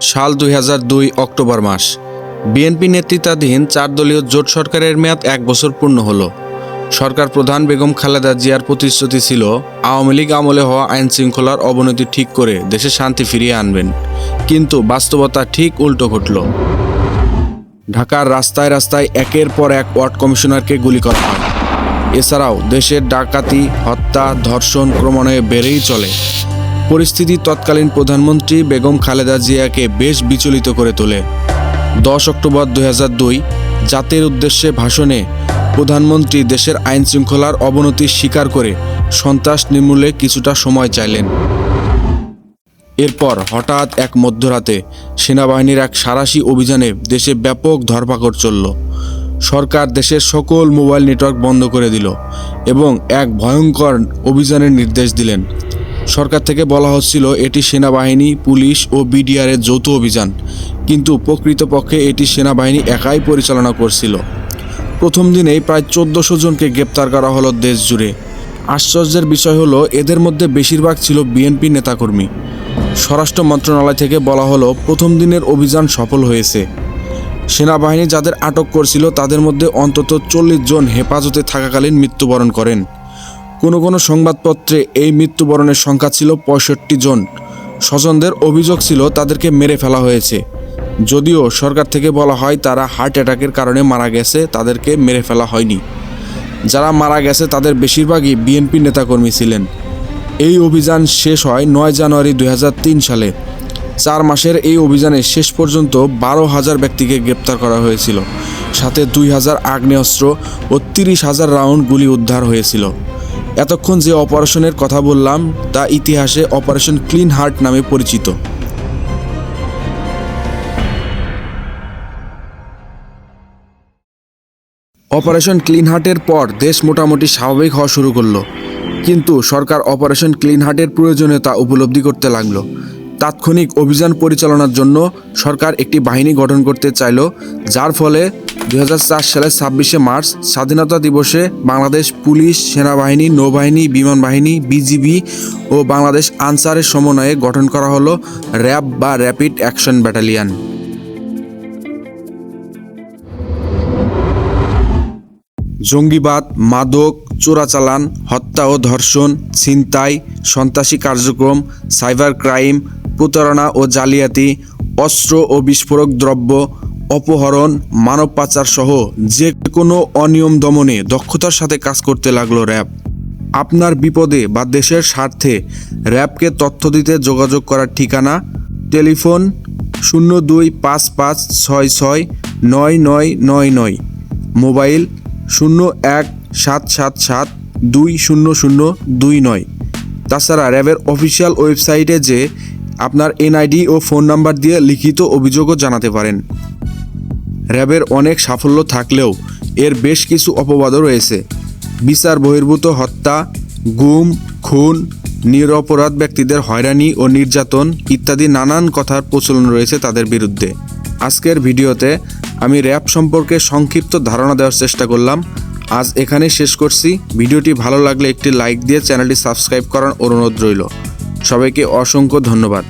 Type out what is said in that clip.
সাল দুই অক্টোবর মাস। বিএনপি নেতৃত্বাধীন চার দলীয় জোট সরকারের মেয়াদ এক বছর পূর্ণ হলো। সরকার প্রধান বেগম খালেদা জিয়ার প্রতিশ্রুতি ছিল, আওয়ামী লীগ আমলে হওয়া আইন শৃঙ্খলার অবনতি ঠিক করে দেশে শান্তি ফিরিয়ে আনবেন। কিন্তু বাস্তবতা ঠিক উল্টো ঘটল। ঢাকার রাস্তায় রাস্তায় একের পর এক ওয়ার্ড কমিশনারকে গুলি করা হয়। এছাড়াও দেশের ডাকাতি, হত্যা, ধর্ষণ ক্রমান্বয়ে বেড়েই চলে। পরিস্থিতি তৎকালীন প্রধানমন্ত্রী বেগম খালেদা জিয়াকে বেশ বিচলিত করে তোলে। দশ অক্টোবর দুই জাতির উদ্দেশ্যে ভাষণে প্রধানমন্ত্রী দেশের আইন শৃঙ্খলার অবনতি স্বীকার করে সন্ত্রাস নির্মূলে কিছুটা সময় চাইলেন। এরপর হঠাৎ এক মধ্যরাতে সেনাবাহিনীর এক সারাশি অভিযানে দেশে ব্যাপক ধরপাকড় চলল। সরকার দেশের সকল মোবাইল নেটওয়ার্ক বন্ধ করে দিল এবং এক ভয়ঙ্কর অভিযানের নির্দেশ দিলেন। সরকার থেকে বলা হচ্ছিল এটি সেনাবাহিনী, পুলিশ ও বিডিআরের যৌথ অভিযান। কিন্তু প্রকৃতপক্ষে এটি সেনাবাহিনী একাই পরিচালনা করছিল। প্রথম দিনেই প্রায় চোদ্দশো জনকে গ্রেপ্তার করা হলো দেশ জুড়ে। আশ্চর্যের বিষয় হলো, এদের মধ্যে বেশিরভাগ ছিল বিএনপি নেতাকর্মী। স্বরাষ্ট্র মন্ত্রণালয় থেকে বলা হলো, প্রথম দিনের অভিযান সফল হয়েছে। সেনাবাহিনী যাদের আটক করছিল, তাদের মধ্যে অন্তত চল্লিশ জন হেফাজতে থাকাকালীন মৃত্যুবরণ করেন। কোনো কোনো সংবাদপত্রে এই মৃত্যুবরণের সংখ্যা ছিল পঁয়ষট্টি জন। স্বজনদের অভিযোগ ছিল তাদেরকে মেরে ফেলা হয়েছে। যদিও সরকার থেকে বলা হয় তারা হার্ট অ্যাটাকের কারণে মারা গেছে, তাদেরকে মেরে ফেলা হয়নি। যারা মারা গেছে, তাদের বেশিরভাগই বিএনপি নেতাকর্মী ছিলেন। এই অভিযান শেষ হয় নয় জানুয়ারি দু হাজার তিন সালে। চার মাসের এই অভিযানে শেষ পর্যন্ত বারো হাজার ব্যক্তিকে গ্রেপ্তার করা হয়েছিল। সাথে দুই হাজার আগ্নেয়াস্ত্র ও তিরিশ হাজার রাউন্ড গুলি উদ্ধার হয়েছিল। এতক্ষণ যে অপারেশনের কথা বললাম, তা ইতিহাসে অপারেশন ক্লিন হার্ট নামে পরিচিত। অপারেশন ক্লিন হার্টের পর দেশ মোটামুটি স্বাভাবিক হওয়া শুরু করল। কিন্তু সরকার অপারেশন ক্লিন হার্টের প্রয়োজনীয়তা উপলব্ধি করতে লাগল। তাৎক্ষণিক অভিযান পরিচালনার জন্য সরকার একটি বাহিনী গঠন করতে চাইল, যার ফলে দু হাজার চার সালের ছাব্বিশে মার্চ স্বাধীনতা দিবসে বাংলাদেশ পুলিশ, সেনাবাহিনী, নৌবাহিনী বিমান বাহিনী বিজিবি ও বাংলাদেশ আনসারের সমন্বয়ে গঠন করা হলো র্যাব বা র্যাপিড অ্যাকশন ব্যাটালিয়ান। জঙ্গিবাদ, মাদক, চোরাচালান, হত্যা ও ধর্ষণ, ছিনতাই, সন্ত্রাসী কার্যক্রম, সাইবার ক্রাইম, প্রতারণা ও জালিয়াতি, অস্ত্র ও বিস্ফোরক দ্রব্য অপহরণ, মানব পাচার সহ যে কোনো অনিয়ম দমনে দক্ষতার সাথে কাজ করতে লাগল র্যাব। আপনার বিপদে বা দেশের স্বার্থে র্যাবকে তথ্য দিতে যোগাযোগ করার ঠিকানা, টেলিফোন শূন্য দুই পাঁচ পাঁচ ছয় ছয় নয় নয় নয় নয়। মোবাইল শূন্য এক সাত সাত সাত দুই শূন্য শূন্য দুই নয়। তাছাড়া র্যাবের অফিসিয়াল ওয়েবসাইটে যে আপনার এনআইডি ও ফোন নাম্বার দিয়ে লিখিত অভিযোগও জানাতে পারেন। র্যাবের অনেক সাফল্য থাকলেও এর বেশ কিছু অপবাদও রয়েছে। বিচার, বহির্ভূত হত্যা, গুম, খুন, নিরপরাধ ব্যক্তিদের হয়রানি ও নির্যাতন ইত্যাদি নানান কথার প্রচলন রয়েছে তাদের বিরুদ্ধে। আজকের ভিডিওতে আমি র্যাব সম্পর্কে সংক্ষিপ্ত ধারণা দেওয়ার চেষ্টা করলাম। আজ এখানেই শেষ করছি। ভিডিওটি ভালো লাগলে একটি লাইক দিয়ে চ্যানেলটি সাবস্ক্রাইব করার অনুরোধ রইল। সবাইকে অসংখ্য ধন্যবাদ।